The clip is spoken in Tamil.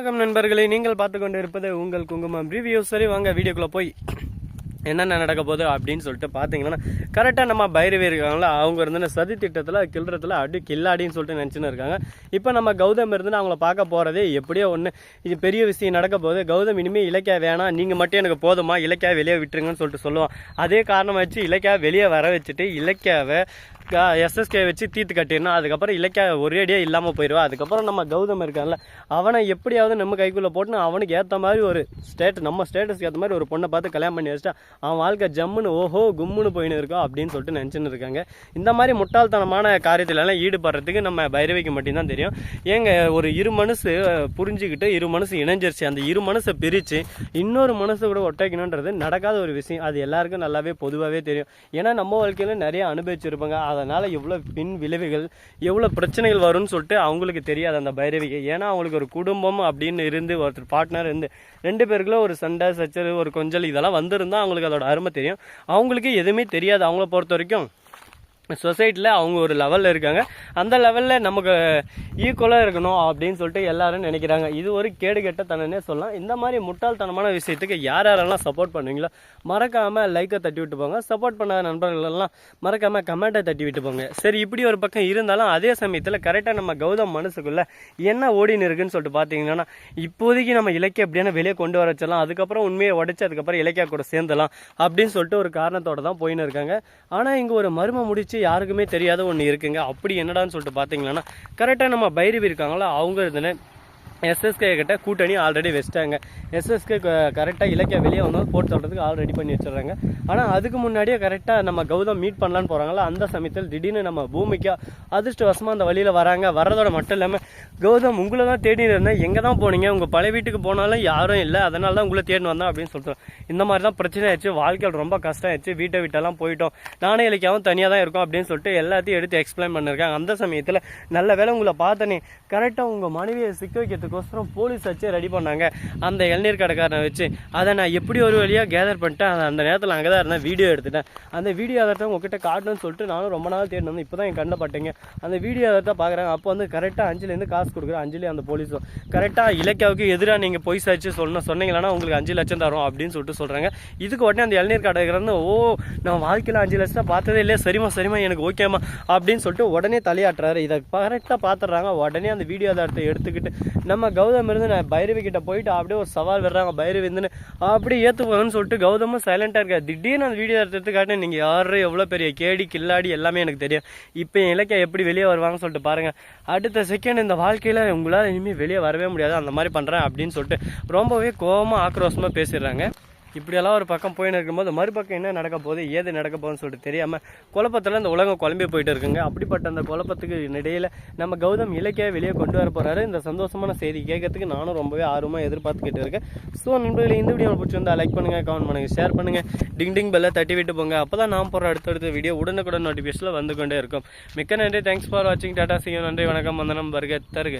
வணக்கம் நண்பர்களே நீங்கள் பார்த்து கொண்டு இருப்பது உங்கள் குங்குமம் ரிவ்யூ சரி வாங்க வீடியோக்குள்ளே போய் என்னென்ன நடக்க போகுது அப்படின்னு சொல்லிட்டு பார்த்தீங்கன்னா கரெக்டாக நம்ம பைரவி இருக்காங்களா அவங்க இருந்து சதி திட்டத்தில் கில்றதுல அப்படி கில்லாடின்னு சொல்லிட்டு நினச்சின்னு இருக்காங்க. இப்போ நம்ம கௌதம் இருந்து அவங்கள பார்க்க போகிறதே எப்படியோ ஒன்று இது பெரிய விஷயம் நடக்க போகுது. கௌதம் இனிமேல் இலக்கியா வேணாம் நீங்கள் மட்டும் எனக்கு போதுமா இலக்கியா வெளியே விட்டுருங்கன்னு சொல்லிட்டு சொல்லுவோம் அதே காரணமாக வச்சு இலக்கியா வெளியே வர வச்சுட்டு இலக்கியாவை எஸ்எஸ்கே வச்சு தீர்த்து கட்டிடணும். அதுக்கப்புறம் இலக்கியா ஒரேடியாக இல்லாமல் போயிடுவா அதுக்கப்புறம் நம்ம கௌதம் இருக்கான்ல அவனை எப்படியாவது நம்ம கைக்குள்ளே போட்டுன்னு அவனுக்கு ஏற்ற மாதிரி ஒரு ஸ்டேட் நம்ம ஸ்டேட்டஸ்க்கு ஏற்ற மாதிரி ஒரு பொண்ணை பார்த்து கல்யாணம் பண்ணி வச்சுட்டா அவன் வாழ்க்கை ஜம்முன்னு ஓஹோ கும்முன்னு போயின்னு இருக்கோம் அப்படின்னு சொல்லிட்டு நினச்சின்னு இருக்காங்க. இந்த மாதிரி முட்டாள்தனமான காரியத்திலலாம் ஈடுபடுறதுக்கு நம்ம பைரவிக்கு மட்டும்தான் தெரியும். ஏங்க ஒரு இரு மனசு புரிஞ்சுக்கிட்டு இரு மனசு இணைஞ்சிருச்சு. அந்த இரு மனசை பிரித்து இன்னொரு மனசு கூட ஒட்டைக்கணுன்றது நடக்காத ஒரு விஷயம். அது எல்லாருக்கும் நல்லாவே பொதுவாகவே தெரியும். ஏன்னா நம்ம வாழ்க்கையில் நிறைய அனுபவிச்சிருப்பாங்க. அதனால் எவ்வளோ பின் விளைவுகள் எவ்வளோ பிரச்சனைகள் வரும்னு சொல்லிட்டு அவங்களுக்கு தெரியாது அந்த பைரவிக்கு. ஏன்னா அவங்களுக்கு ஒரு குடும்பம் அப்படின்னு இருந்து ஒருத்தர் பார்ட்னர் இருந்து ரெண்டு பேருக்குள்ள ஒரு சண்டை சச்சரவு ஒரு கொஞ்சல் இதெல்லாம் வந்திருந்தால் அவங்களுக்கு அதோட அருமை தெரியும். அவங்களுக்கு எதுவுமே தெரியாது. அவங்கள பொறுத்த வரைக்கும் சொசைட்டியில் அவங்க ஒரு லெவலில் இருக்காங்க. அந்த லெவலில் நமக்கு ஈக்குவலாக இருக்கணும் அப்படின்னு சொல்லிட்டு எல்லாரும் நினைக்கிறாங்க. இது ஒரு கேடு கெட்ட தனனே சொல்லலாம். இந்த மாதிரி முட்டாள்தனமான விஷயத்துக்கு யார் யாரெல்லாம் சப்போர்ட் பண்ணுவீங்களோ மறக்காமல் லைக்கை தட்டி விட்டு போங்க சப்போர்ட் பண்ணாத நண்பர்களெல்லாம் மறக்காமல் கமெண்ட்டை தட்டி விட்டு போங்க சரி இப்படி ஒரு பக்கம் இருந்தாலும் அதே சமயத்தில் கரெக்டாக நம்ம கௌதம் மனசுக்குள்ளே என்ன ஓடின்னு இருக்குன்னு சொல்லிட்டு பார்த்தீங்கன்னா இப்போதைக்கு நம்ம இலக்கிய எப்படியான வெளியே கொண்டு வர வச்சிடலாம். அதுக்கப்புறம் உண்மையை உடைச்சி அதுக்கப்புறம் இலக்கியா கூட சேர்ந்தலாம் அப்படின்னு சொல்லிட்டு ஒரு காரணத்தோடு தான் போயின்னு இருக்காங்க. ஆனால் இங்கே ஒரு மர்மம் முடிச்சு யாருக்குமே தெரியாத ஒன்று இருக்குங்க. அப்படி என்னடான்னு சொல்லிட்டு பார்த்தீங்கன்னா கரெக்டாக நம்ம பைரவி இருக்காங்களா? அவங்க இதில் எஸ்எஸ்கே கிட்ட கூட்டணி ஆல்ரெடி வச்சிட்டாங்க. எஸ்எஸ்கே கரெக்டாக இலக்கிய வெளியே வந்தால் போட்டு சொல்கிறதுக்கு ஆல்ரெடி பண்ணி வச்சிடுறாங்க. ஆனால் அதுக்கு முன்னாடியே கரெக்டாக நம்ம கௌதம் மீட் பண்ணலான்னு போகிறாங்களா அந்த சமயத்தில் திடீர்னு நம்ம பூமிக்கா அதிர்ஷ்டவசமாக அந்த வழியில் வராங்க. வர்றதோட மட்டும் இல்லாமல் கௌதம் உங்களை தான் தேடி இருந்தேன் எங்கே தான் போனீங்க? உங்கள் பழைய வீட்டுக்கு போனாலும் யாரும் இல்லை அதனால தான் உங்களை தேடி வந்தேன் அப்படின்னு சொல்லிட்டு இந்த மாதிரி தான் பிரச்சனை ஆயிடுச்சு. வாழ்க்கையில் ரொம்ப கஷ்டம் ஆயிடுச்சு. வீட்டை விட்டெல்லாம் போயிட்டோம். நானே இலக்கியாவும் தனியாக தான் இருக்கோம் அப்படின்னு சொல்லிட்டு எல்லாத்தையும் எடுத்து எக்ஸ்பிளைன் பண்ணிருக்காங்க அந்த சமயத்தில் நல்ல வேலை உங்களை பார்த்தனே கரெக்டாக உங்கள் மனைவியை சிக்க வைக்கிறதுக்கு வைக்கிறதுக்கோசரம் போலீஸ் வச்சு ரெடி பண்ணாங்க. அந்த இளநீர் கடைக்காரனை வச்சு. அதை நான் எப்படி ஒரு வழியாக கேதர் பண்ணிட்டேன்? அதை அந்த நேரத்தில் அங்கே தான் இருந்தேன். வீடியோ எடுத்துட்டேன். அந்த வீடியோ அதை உங்ககிட்ட காட்டணும்னு சொல்லிட்டு நானும் ரொம்ப நாள் தேடணும் இப்போ தான் என் கண்ணில் பட்டீங்க அந்த வீடியோ தான் பார்க்குறாங்க அப்போ வந்து கரெக்டாக அஞ்சுலேருந்து காசு கொடுக்குறேன். அஞ்சலி அந்த போலீஸும் கரெக்டாக இலக்கியாவுக்கு எதிராக நீங்கள் பொய் சாச்சு சொல்லணும் சொன்னீங்கன்னா உங்களுக்கு அஞ்சு லட்சம் தரும் அப்படின்னு சொல்லிட்டு சொல்கிறாங்க இதுக்கு உடனே அந்த இளநீர் கடைக்காரன்னு ஓ நான் வாழ்க்கையில் அஞ்சு லட்சம் பார்த்ததே இல்லையா. சரிமா சரிமா எனக்கு ஓகேம்மா அப்படின்னு சொல்லிட்டு உடனே தலையாட்டுறாரு. இதை கரெக்டாக பார்த்துட்றாங்க உடனே அந்த வீடியோ அதை எடுத்துக்கிட்டு நம்ம கௌதம் இருந்து நான் பைரவி கிட்ட போயிட்டு அப்படியே ஒரு சவால் விடுறாங்க. பைரவி இருந்துன்னு அப்படியே ஏற்றுப்பாங்கன்னு சொல்லிட்டு கௌதமும் சைலண்டாக இருக்காரு. திடீர்னு அந்த வீடியோ எடுத்து காட்டினேன் நீங்கள் யார்? எவ்வளோ பெரிய கேடி கில்லாடி எல்லாமே எனக்கு தெரியும். இப்போ என் இலக்கியம் எப்படி வெளியே வருவாங்கன்னு சொல்லிட்டு பாருங்கள் அடுத்த செகண்ட் இந்த வாழ்க்கையில் உங்களால் இனிமேல் வெளியே வரவே முடியாது. அந்த மாதிரி பண்ணுறேன் அப்படின்னு சொல்லிட்டு ரொம்பவே கோபமாக ஆக்ரோஷமாக பேசிடுறாங்க. இப்படியெல்லாம் ஒரு பக்கம் போயின்னு இருக்கும்போது மறுபக்கம் என்ன நடக்க போகுது ஏது நடக்க போகுதுன்னு சொல்லிட்டு தெரியாமல் குழப்பத்தில் இந்த உலகம் குழம்பி போயிட்டு இருக்குங்க. அப்படிப்பட்ட அந்த குழப்பத்துக்கு இடையில நம்ம கௌதம் இலக்கிய வெளியே கொண்டு வர போகிறாரு இந்த சந்தோஷமான செய்தி கேட்கறதுக்கு நானும் ரொம்பவே ஆர்வமாக எதிர்பார்த்துக்கிட்டு இருக்கேன். ஸோ நண்பர்களே இந்த வீடியோ பிடிச்சிருந்தா லைக் பண்ணுங்கள் கமெண்ட் பண்ணுங்க ஷேர் பண்ணுங்க. டிங் டிங் பெல்லை தட்டி விட்டு போங்க. அப்போ தான் நான் போகிற அடுத்தடுத்த வீடியோ உடனுக்குடன் நோட்டிஃபிகேஷனில் வந்து கொண்டே இருக்கும். மிக்க நன்றி. தேங்க்ஸ் ஃபார் வாட்சிங் டாட்டா சிங்கம் நன்றி வணக்கம். வந்தனம். வருக தருக.